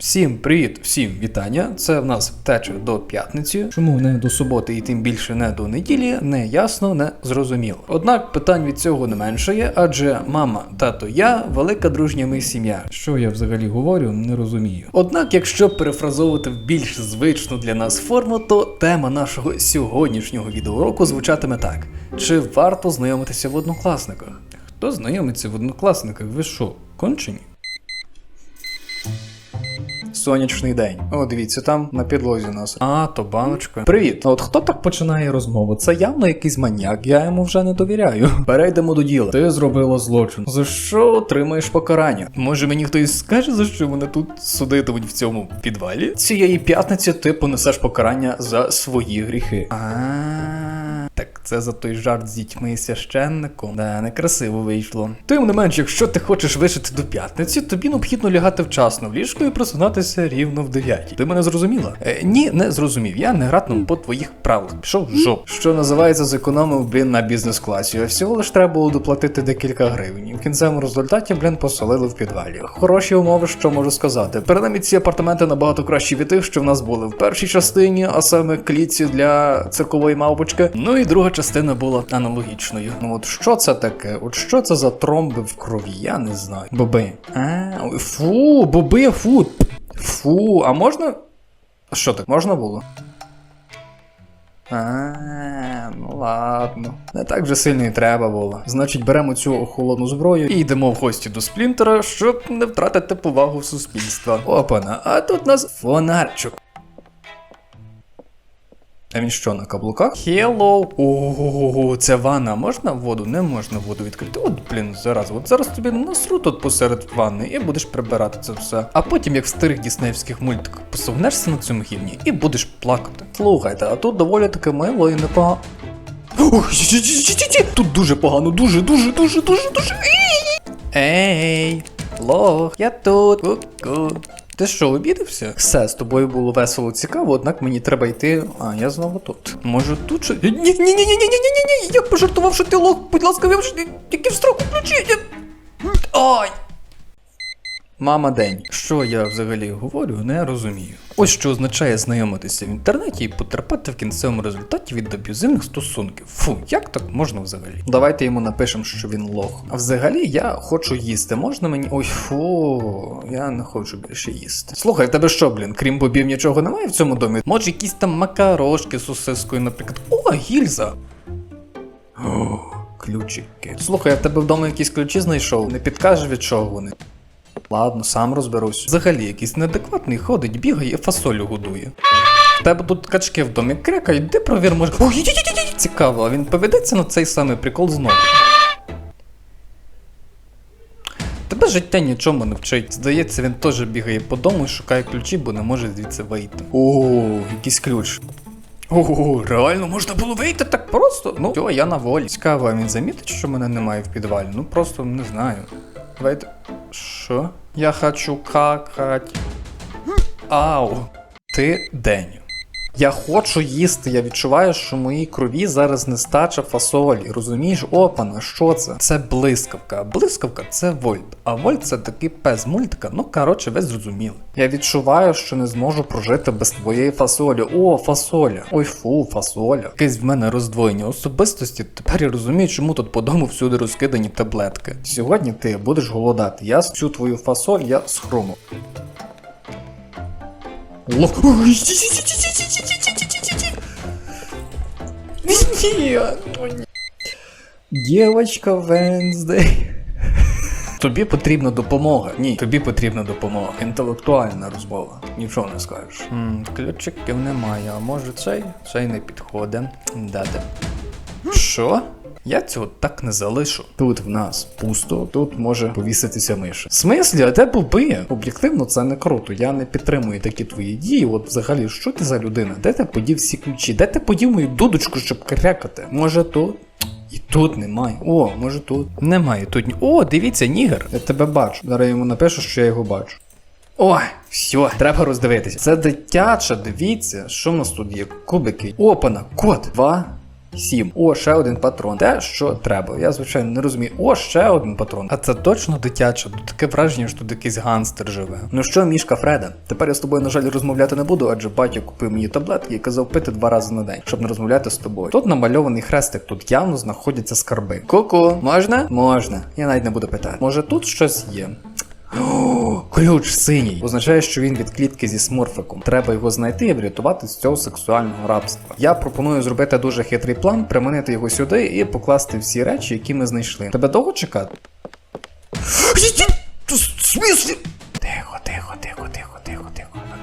Всім привіт, всім вітання. Це в нас втеча до п'ятниці. Чому не до суботи і тим більше не до неділі, не ясно, не зрозуміло. Однак питань від цього не меншає, адже мама, тато, я велика дружня ми сім'я. Що я взагалі говорю, не розумію. Однак, якщо перефразовувати в більш звичну для нас форму, то тема нашого сьогоднішнього відеоуроку звучатиме так: чи варто знайомитися в однокласниках? Хто знайомиться в однокласниках? Ви що, кончені? Сонячний день. О, дивіться, там на підлозі нас. А, то баночка. Привіт. От хто так починає розмову? Це явно якийсь маньяк, я йому вже не довіряю. Перейдемо до діла. Ти зробила злочин. За що отримаєш покарання? Може мені хтось скаже, за що мене тут судитимуть в цьому підвалі? Цієї п'ятниці ти понесеш покарання за свої гріхи. А. Так це за той жарт з дітьми і священником. Да, некрасиво вийшло. Тим не менш, якщо ти хочеш вижити до п'ятниці, тобі необхідно лягати вчасно в ліжко і просинатися рівно в 9. Ти мене зрозуміла? Е, ні, не зрозумів. Я не гратиму по твоїх правилах. Пішов жоп. Що називається, зекономив, блін, на бізнес-класі. Всього лиш треба було доплатити декілька гривень. В кінцевому результаті, блін, посолили в підвалі. Хороші умови, що можу сказати. Принаймні, ці апартаменти набагато кращі від тих, що в нас були в першій частині, а саме клітці для циркової мавпочки. Ну і друга частина була аналогічною. Ну от що це таке? От що це за тромби в крові? Я не знаю. Боби. А, фу, боби, фу. Фу, а можна. Що так? Можна було? А, ну ладно. Не так вже сильно і треба було. Значить, беремо цю холодну зброю і йдемо в гості до сплінтера, щоб не втратити повагу суспільства. Опана, а тут нас фонарчик. А він що, на каблуках? Hello! Ого, це ванна. Можна воду? Не можна воду відкрити. От, блін, зараз. От зараз тобі насру тут посеред ванни і будеш прибирати це все. А потім, як в старих діснеївських мультиках, посовнешся на цьому гівні і будеш плакати. Слухайте, а тут доволі таки мило і непогано. Тут дуже погано, дуже, дуже, дуже, дуже, дуже. Ей, лох, я тут. Ку-ку. Ти що, обідався? Все, з тобою було весело цікаво, однак мені треба йти. А, я знову тут. Може тут що. Ні, ні, ні, ні, ні, ні, ні, ні, я пожартував, що ти лох, будь ласка, вибач, тільки в строку включи. Ой. Мама день. Що я взагалі говорю, не розумію. Ось що означає знайомитися в інтернеті і потерпати в кінцевому результаті від аб'юзивних стосунків. Фу, як так можна взагалі? Давайте йому напишемо, що він лох. А взагалі я хочу їсти. Можна мені. Ой, фу, я не хочу більше їсти. Слухай, тебе що, блін, крім бобів нічого немає в цьому домі? Може, якісь там макарошки з сосискою, наприклад. О, гільза! О, ключики. Слухай, я в тебе вдома якісь ключі знайшов. Не підкажеш від чого вони? Ладно, сам розберусь. Взагалі, якийсь неадекватний ходить, бігає фасолю годує. В тебе тут качки в домі крякають, де провір може. Й-й-й-й-й! Цікаво, а він поведеться на цей самий прикол знову. Тебе життя нічому не вчить. Здається, він теж бігає по дому і шукає ключі, бо не може звідси вийти. О, якийсь ключ. Ого, реально можна було вийти так просто? Ну, все, я на волі. Цікаво, а він замітить, що мене немає в підвалі? Ну просто не знаю. Давайте. Що? Я хочу какать. Ау. Ти день. Я хочу їсти, я відчуваю, що в моїй крові зараз нестача фасолі. Розумієш, опана, що це? Це блискавка. Блискавка це Вольт. А Вольт це такий пес мультика. Ну коротше, ви зрозуміли. Я відчуваю, що не зможу прожити без твоєї фасолі. О, фасоля. Ой, фу, фасоля. Якесь в мене роздвоєння особистості. Тепер я розумію, чому тут по дому всюди розкидані таблетки. Сьогодні ти будеш голодати. Я цю твою фасоль я схруму. Дівочка Венздей. Тобі потрібна допомога. Ні, тобі потрібна допомога. Інтелектуальна розмова. Нічого не скажеш. м ключиків немає, а може цей? Цей не підходить. Дати. Що? Я цього так не залишу. Тут в нас пусто, тут може повіситися миша. В смислі, а де боби? Об'єктивно, це не круто. Я не підтримую такі твої дії. От взагалі, що ти за людина? Де ти подів всі ключі? Де ти подів мою дудочку, щоб крякати? Може тут? І тут немає. О, може тут. Немає тут. О, дивіться, нігер. Я тебе бачу. Зараз йому напишу, що я його бачу. Ой, все, треба роздивитися. Це дитяча, дивіться, що в нас тут є? Кубики. Опана, кот. Два, Сім. О, ще один патрон. Те, що треба. Я, звичайно, не розумію. О, ще один патрон. А це точно дитяче. Тут таке враження, що тут якийсь ганстер живе. Ну що, мішка Фреда? Тепер я з тобою, на жаль, розмовляти не буду, адже батя купив мені таблетки і казав пити два рази на день, щоб не розмовляти з тобою. Тут намальований хрестик, тут явно знаходяться скарби. Ку-ку, можна? Можна. Я навіть не буду питати. Може тут щось є? Ключ синій означає, що він від клітки зі сморфиком. Треба його знайти і врятувати з цього сексуального рабства. Я пропоную зробити дуже хитрий план, приманити його сюди і покласти всі речі, які ми знайшли. Тебе довго чекати? Тихо, тихо, тихо, тихо,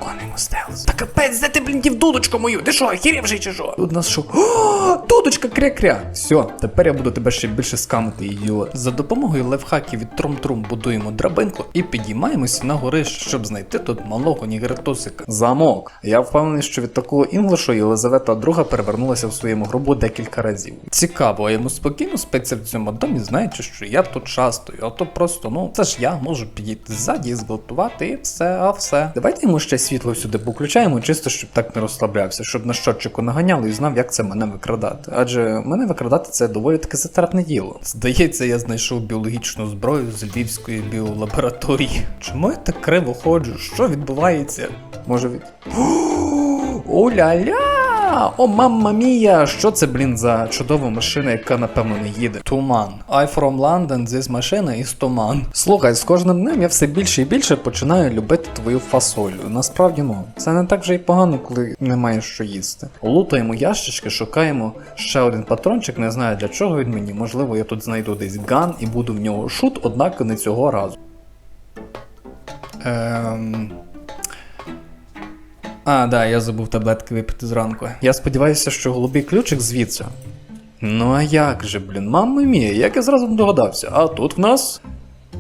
Виконуємо стелс. Та капець, де ти, блін, дів дудочку мою? Ти що, хірів вже чи що? Тут нас що? Дудочка кря-кря. Все, тепер я буду тебе ще більше скамити, ідіот. За допомогою левхаків від Трум-Трум будуємо драбинку і підіймаємося на гори, щоб знайти тут малого нігертусика. Замок. Я впевнений, що від такого інглишу Єлизавета II перевернулася в своєму гробу декілька разів. Цікаво, а йому спокійно спиться в цьому домі, знаючи, що я тут часто, а то просто, ну, це ж я можу підійти ззаді, зґвалтувати і все, а все. Давайте йому ще світло сюди поключаємо, чисто щоб так не розслаблявся, щоб на щотчику наганяло і знав, як це мене викрадати. Адже мене викрадати це доволі таке затратне діло. Здається, я знайшов біологічну зброю з львівської біолабораторії. Чому я так криво ходжу? Що відбувається? Може від. О-ля-ля! О, мамма мія! Що це, блін, за чудова машина, яка напевно не їде? Туман. I from London, this машина із туман. Слухай, з кожним днем я все більше і більше починаю любити твою фасолю. Насправді, ну, це не так вже й погано, коли немає що їсти. Лутаємо ящички, шукаємо ще один патрончик, не знаю для чого він мені. Можливо, я тут знайду десь ган і буду в нього шут, однак не цього разу. Ем... А, да, я забув таблетки випити зранку. Я сподіваюся, що голубий ключик звідси. Ну а як же, блін, мама мія, як я зразу не догадався. А тут в нас.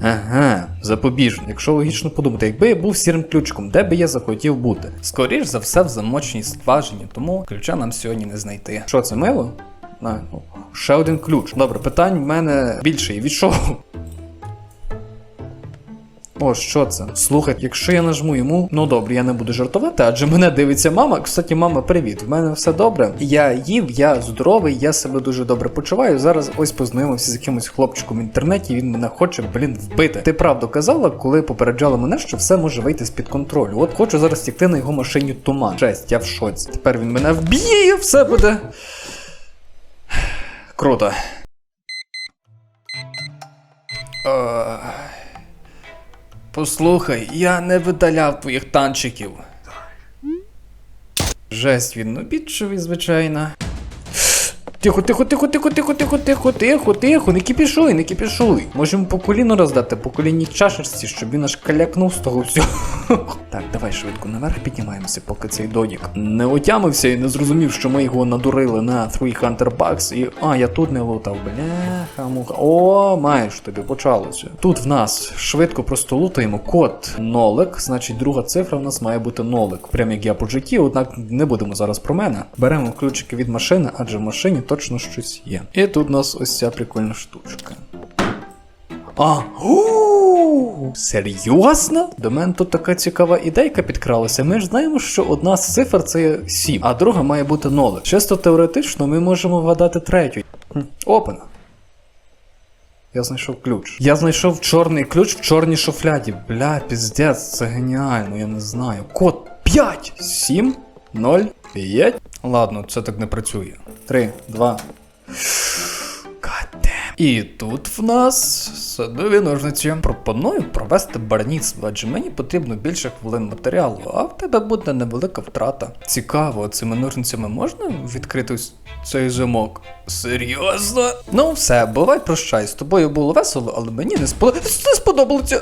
Ага, запобіжник. Якщо логічно подумати, якби я був сірим ключиком, де би я захотів бути? Скоріш за все в замочній скважині, тому ключа нам сьогодні не знайти. Що це мило? А, ну, ще один ключ. Добре, питань в мене більше і від чого? О, що це? Слухай, якщо я нажму йому, ну добре, я не буду жартувати, адже мене дивиться мама. Кстати, мама, привіт. В мене все добре. Я їв, я здоровий, я себе дуже добре почуваю. Зараз ось познайомився з якимось хлопчиком в інтернеті. Він мене хоче, блін, вбити. Ти правду казала, коли попереджала мене, що все може вийти з під контролю. От хочу зараз тікти на його машині туман. Жесть, я в шоці. Тепер він мене вб'є, все буде. Круто. Ах. Послухай, я не видаляв твоїх танчиків. Жесть він обідчивий, звичайно. Тихо, тихо, тихо, тихо, тихо, тихо, тихо, тихо, тихо, не кипішуй, не кипішуй. Можемо по коліну роздати, по колінній чашечці, щоб він аж калякнув з того всього. Так, давай швидко наверх піднімаємося, поки цей додік не отямився і не зрозумів, що ми його надурили на 3 Hunter Bucks і. А, я тут не лутав, бляха, муха. О, маєш тобі почалося. Тут в нас швидко просто лутаємо код нолик, значить друга цифра в нас має бути нолик. Прям як я по житті, однак не будемо зараз про мене. Беремо ключики від машини, адже в машині точно щось є. І тут у нас ось ця прикольна штучка. А, у, серйозно? До мене тут така цікава ідейка підкралася. Ми ж знаємо, що одна з цифр це 7, а друга має бути 0. Чисто теоретично ми можемо вгадати третю. Хм, Опена. Я знайшов ключ. Я знайшов чорний ключ в чорній шуфляді. Бля, піздець, це геніально, я не знаю. Код 5, 7, 0, 5. Ладно, це так не працює. 3, 2. Goddamn. І тут в нас садові ножниці. Пропоную провести барніцтво, адже мені потрібно більше хвилин матеріалу, а в тебе буде невелика втрата. Цікаво, цими ножницями можна відкрити цей замок? Серйозно? Ну все, бувай прощай. З тобою було весело, але мені. Не сподобалося.